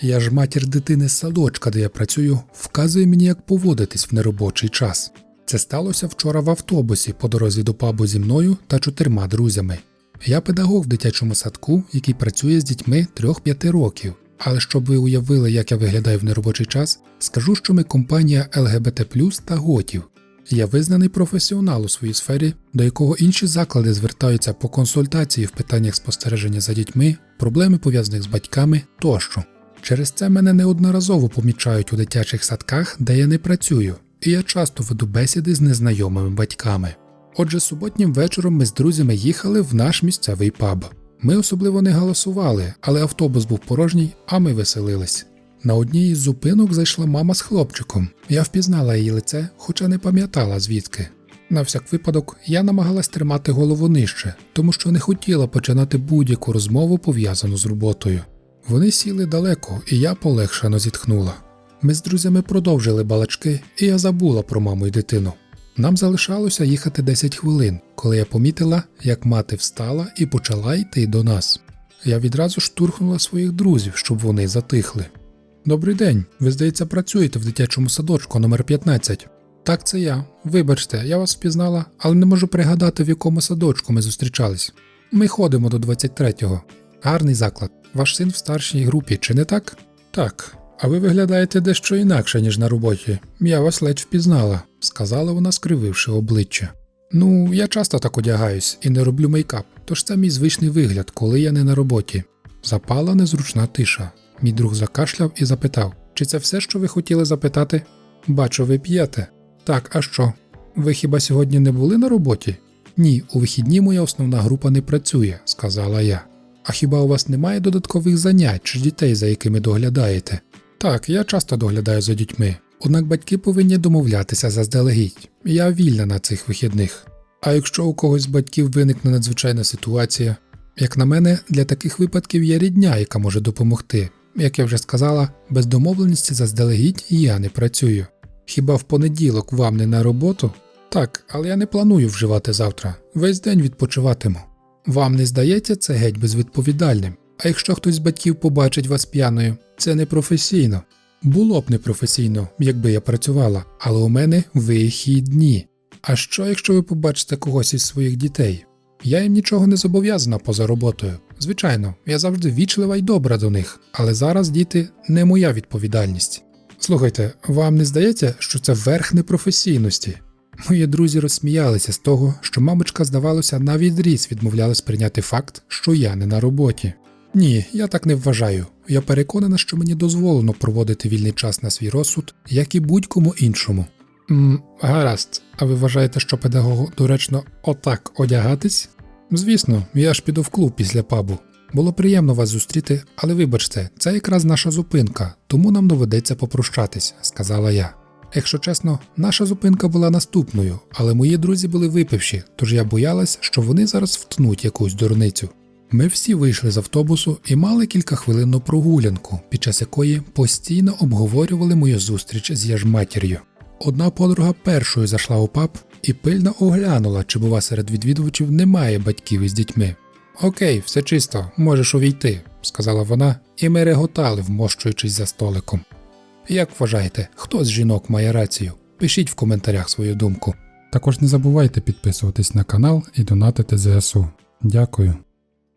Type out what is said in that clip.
Я ж матір дитини з садочка, де я працюю, вказує мені, як поводитись в неробочий час. Це сталося вчора в автобусі по дорозі до пабу зі мною та чотирма друзями. Я педагог в дитячому садку, який працює з дітьми 3-5 років. Але щоб ви уявили, як я виглядаю в неробочий час, скажу, що ми компанія ЛГБТ та готів. Я визнаний професіонал у своїй сфері, до якого інші заклади звертаються по консультації в питаннях спостереження за дітьми, проблеми пов'язаних з батьками тощо. Через це мене неодноразово помічають у дитячих садках, де я не працюю, і я часто веду бесіди з незнайомими батьками. Отже, суботнім вечором ми з друзями їхали в наш місцевий паб. Ми особливо не голосували, але автобус був порожній, а ми веселились. На одній із зупинок зайшла мама з хлопчиком. Я впізнала її лице, хоча не пам'ятала звідки. На всяк випадок я намагалась тримати голову нижче, тому що не хотіла починати будь-яку розмову пов'язану з роботою. Вони сіли далеко, і я полегшено зітхнула. Ми з друзями продовжили балачки, і я забула про маму і дитину. Нам залишалося їхати 10 хвилин, коли я помітила, як мати встала і почала йти до нас. Я відразу штурхнула своїх друзів, щоб вони затихли. Добрий день, ви, здається, працюєте в дитячому садочку номер 15 Так, це я. Вибачте, я вас впізнала, але не можу пригадати, в якому садочку ми зустрічались. Ми ходимо до 23-го. Гарний заклад. Ваш син в старшій групі, чи не так? Так. А ви виглядаєте дещо інакше, ніж на роботі. Я вас ледь впізнала, сказала вона, скрививши обличчя. Ну, я часто так одягаюсь і не роблю мейкап, тож це мій звичний вигляд, коли я не на роботі. Запала незручна тиша. Мій друг закашляв і запитав: чи це все, що ви хотіли запитати? Бачу, ви п'єте. Так, а що? Ви хіба сьогодні не були на роботі? Ні, у вихідні моя основна група не працює, сказала я. А хіба у вас немає додаткових занять чи дітей, за якими доглядаєте? Так, я часто доглядаю за дітьми, однак батьки повинні домовлятися заздалегідь. Я вільна на цих вихідних. А якщо у когось з батьків виникне надзвичайна ситуація, як на мене, для таких випадків є рідня, яка може допомогти. Як я вже сказала, без домовленості заздалегідь я не працюю. Хіба в понеділок вам не на роботу? Так, але я не планую вживати завтра. Весь день відпочиватиму. Вам не здається це геть безвідповідальним. А якщо хтось з батьків побачить вас п'яною, це непрофесійно. Було б непрофесійно, якби я працювала, але у мене вихідні. А що, якщо ви побачите когось із своїх дітей? Я їм нічого не зобов'язана поза роботою. Звичайно, я завжди вічлива й добра до них, але зараз діти не моя відповідальність. Слухайте, вам не здається, що це верх непрофесійності? Мої друзі розсміялися з того, що мамочка, здавалося, на відріз відмовлялась прийняти факт, що я не на роботі. Ні, я так не вважаю. Я переконана, що мені дозволено проводити вільний час на свій розсуд, як і будь-кому іншому. М, гаразд, а ви вважаєте, що педагогу доречно отак одягатись? Звісно, я ж піду в клуб після пабу. Було приємно вас зустріти, але вибачте, це якраз наша зупинка, тому нам доведеться попрощатись, сказала я. Якщо чесно, наша зупинка була наступною, але мої друзі були випивші, тож я боялась, що вони зараз втнуть якусь дурницю. Ми всі вийшли з автобусу і мали кількахвилинну прогулянку, під час якої постійно обговорювали мою зустріч з яжматір'ю. Одна подруга першою зайшла у паб і пильно оглянула, чи, бува, серед відвідувачів немає батьків із дітьми. Окей, все чисто, можеш увійти, сказала вона, і ми реготали, вмощуючись за столиком. Як вважаєте, хто з жінок має рацію? Пишіть в коментарях свою думку. Також не забувайте підписуватись на канал і донатити ЗСУ. Дякую.